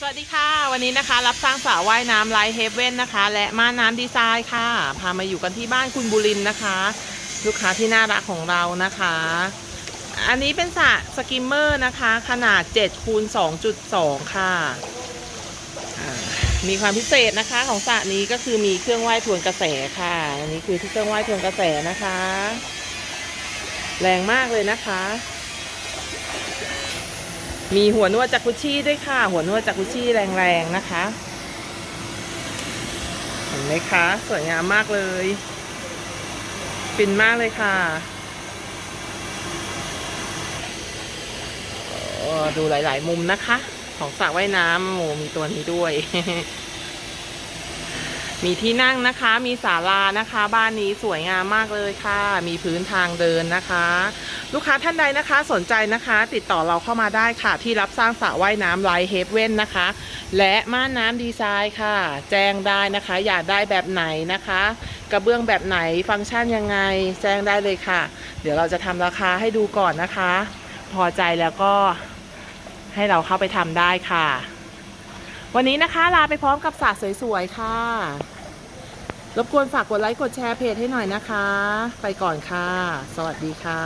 สวัสดีค่ะ วันนี้นะคะ รับสร้างสระว่ายน้ำไลท์เฮเว่นนะคะ และม่านน้ำดีไซน์ค่ะ พามาอยู่กันที่บ้านคุณบุรินนะคะ ลูกค้าที่น่ารักของเรานะคะ อันนี้เป็นสระสกิมเมอร์นะคะ ขนาด7คูณ2.2 ค่ะอ่ามีความพิเศษนะคะของสระนี้ก็คือมีเครื่องว่ายทวนกระแสค่ะ อันนี้คือที่เครื่องว่ายทวนกระแสนะคะ แรงมากเลยนะคะ มีหัวนวดจากรุชี่ด้วยค่ะ หัวนวดจากรุชี่แรงๆนะคะ เห็นไหมคะ สวยงามมากเลยฟินมากเลยค่ะดูหลาย ๆ มุมนะคะ ของสระว่ายน้ำโอ้มีตัวนี้ด้วย มีที่นั่งนะคะ มีศาลานะคะ บ้านนี้สวยงามมากเลยค่ะ มีพื้นทางเดินนะคะ ลูกค้าท่านใดนะคะสนใจนะคะ ติดต่อเราเข้ามาได้ค่ะ ที่รับสร้างสระว่ายน้ำไลท์เฮฟเว่นนะคะ และม่านน้ำดีไซน์ค่ะ แจ้งได้นะคะ อยากได้แบบไหนนะคะ กระเบื้องแบบไหนฟังก์ชันยังไง แจ้งได้เลยค่ะ เดี๋ยวเราจะทำราคาให้ดูก่อนนะคะ พอใจแล้วก็ให้เราเข้าไปทำได้ค่ะ วันนี้นะคะลาไปพร้อมกับสระสวยๆ ค่ะ รบกวนฝากกดไลค์กดแชร์เพจให้หน่อยนะคะ ไปก่อนค่ะ สวัสดีค่ะ